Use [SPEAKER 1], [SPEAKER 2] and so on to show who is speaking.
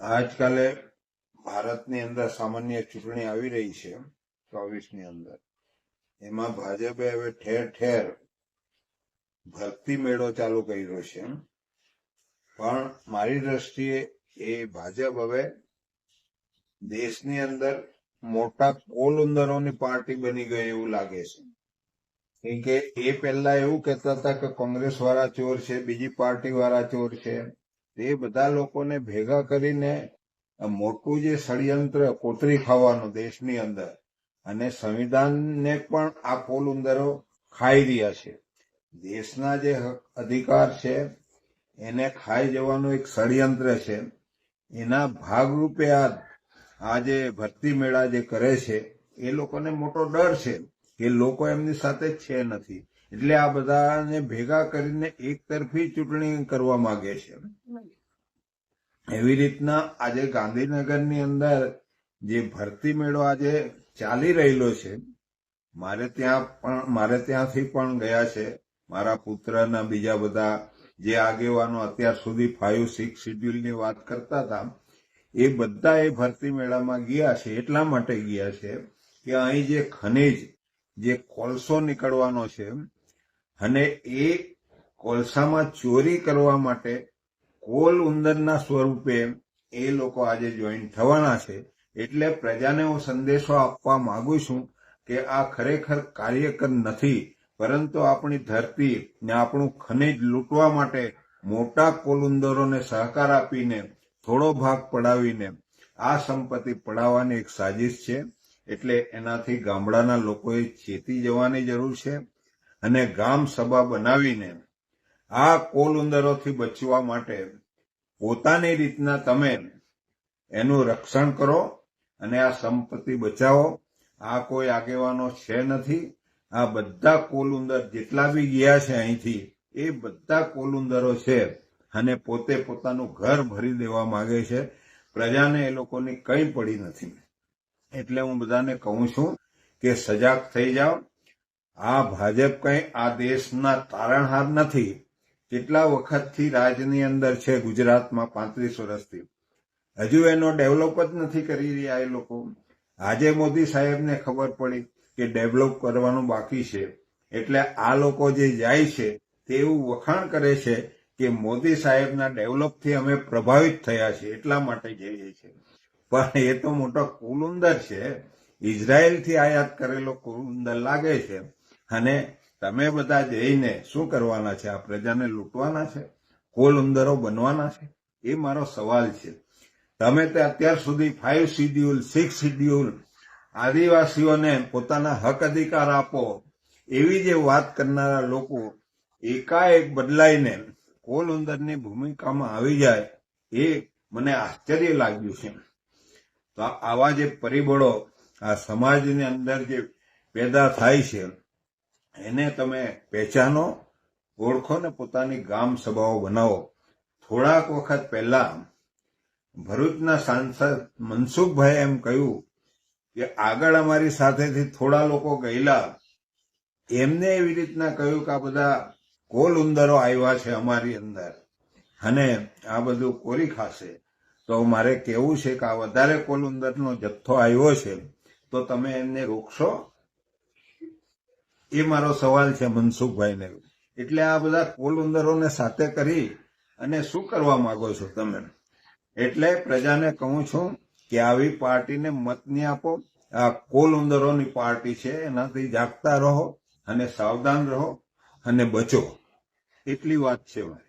[SPEAKER 1] આજકાલે ભારતની અંદર સામાન્ય ચૂંટણી આવી રહી છે, ચોવીસની અંદર. એમાં ભાજપે હવે ઠેર ઠેર ભરતી મેળો ચાલુ કર્યો છે. પણ મારી દ્રષ્ટિએ એ ભાજપ હવે દેશની અંદર મોટા કોલુંદરોની પાર્ટી બની ગઈ એવું લાગે છે. કેમ કે એ પહેલા એવું કહેતા હતા કે કોંગ્રેસ વાળા ચોર છે, બીજી પાર્ટી વાળા ચોર છે. તે બધા લોકોને ભેગા કરીને મોટું જે ષડયંત્ર કોતરી ખાવાનું દેશની અંદર અને સંવિધાનને પણ આ કોલુંદરો ખાઈ રહ્યા છે. દેશના જે અધિકાર છે, એને ખાઈ જવાનું એક ષડયંત્ર છે. એના ભાગરૂપે આ આ જે ભરતી મેળા જે કરે છે, એ લોકોને મોટો ડર છે કે લોકો એમની સાથે છે નથી. એટલે આ બધાને ભેગા કરીને એક તરફી ચૂંટણી કરવા માંગે છે. એવી રીતના આજે ગાંધીનગરની અંદર જે ભરતી મેળો આજે ચાલી રહેલો છે, મારે ત્યાં પણ, મારે ત્યાંથી પણ ગયા છે. મારા પુત્રના બીજા બધા જે આગેવાનો અત્યાર સુધી ફાઇવ સિક્સ શેડ્યુલની વાત કરતા હતા, એ બધા એ ભરતી મેળામાં ગયા છે, એટલા માટે ગયા છે કે અહીં જે ખનિજ, જે કોલસો નીકળવાનો છે, અને એ કોલસામાં ચોરી કરવા માટે કોલ ઉંદરના સ્વરૂપે એ લોકો આજે જોઈન થવાના છે. એટલે પ્રજાને હું સંદેશો આપવા માંગુ છું કે આ ખરેખર કાર્યકર નથી, પરંતુ આપણી ધરતી ને આપણું ખનિજ લૂંટવા માટે મોટા કોલુંદરોને સહકાર આપીને થોડો ભાગ પડાવીને આ સંપત્તિ પડાવવાની એક સાજિશ છે. એટલે એનાથી ગામડાના લોકોએ ચેતી જવાની જરૂર છે અને ગામ સભા બનાવીને આ કોલુંદરોથી બચવા માટે પોતાની રીતના તમે એનું રક્ષણ કરો અને આ સંપત્તિ બચાવો. આ કોઈ આગેવાનો છે નથી. આ બધા કોલુંદર જેટલા બી ગયા છે અહીંથી, એ બધા કોલુંદરો છે અને પોતે પોતાનું ઘર ભરી દેવા માંગે છે. પ્રજાને એ લોકોની કંઈ પડી નથી. એટલે હું બધાને કહું છું કે સજાગ થઈ જાઓ. આ ભાજપ કંઈ આ દેશના તારણહાર નથી. કેટલા વખતથી રાજની અંદર છે ગુજરાતમાં પાંત્રીસ વર્ષથી? હજુ એનો ડેવલપ જ નથી કરી રહ્યા એ લોકો. આજે મોદી સાહેબને ખબર પડી કે ડેવલપ કરવાનું બાકી છે. એટલે આ લોકો જે જાય છે, તે એવું વખાણ કરે છે કે મોદી સાહેબના ડેવલપથી અમે પ્રભાવિત થયા છીએ, એટલા માટે જઈએ છીએ. પણ એ તો મોટો કુલુંદર છે. ઇઝરાયલથી આયાત કરેલો કુલુંદર લાગે છે. અને તમે બધા જઈને શું કરવાના છે? આ પ્રજાને લૂંટવાના છે? કોલુંદરો બનવાના છે? એ મારો સવાલ છે. તમે તે અત્યાર સુધી ફાઇવ શિડ્યુલ સિક્સ શિડ્યુલ આદિવાસીઓને પોતાના હક અધિકાર આપો એવી જે વાત કરનારા લોકો એકાએક બદલાઈને કોલ ઉંદરની ભૂમિકામાં આવી જાય એ મને આશ્ચર્ય લાગ્યું છે. તો આવા જે પરિબળો આ સમાજની અંદર જે પેદા થાય છે એને તમે પહેચાનો, ઓળખો ને પોતાની ગામ સભાઓ બનાવો. થોડાક વખત પહેલા ભરૂચના સાંસદ મનસુખભાઈ એમ કહ્યું કે આગળ અમારી સાથેથી થોડા લોકો ગયેલા, એમને એવી રીતના કહ્યું કે આ બધા કોલ ઉંદરો આવ્યા છે અમારી અંદર અને આ બધું કોરી ખાશે. તો મારે કેવું છે કે આ વધારે કોલ ઉંદરનો જથ્થો આવ્યો છે, તો તમે એમને રોકશો? એ મારો સવાલ છે મનસુખભાઈને. એટલે આ બધા કોલ ઉંદરોને સાથે કરી અને શું કરવા માંગો છો તમે? એટલે પ્રજાને કહું છું કે આવી પાર્ટીને મત નહીં આપો. આ કોલ ઉંદરોની પાર્ટી છે, એનાથી જાગતા રહો અને સાવધાન રહો અને બચો. એટલી વાત છે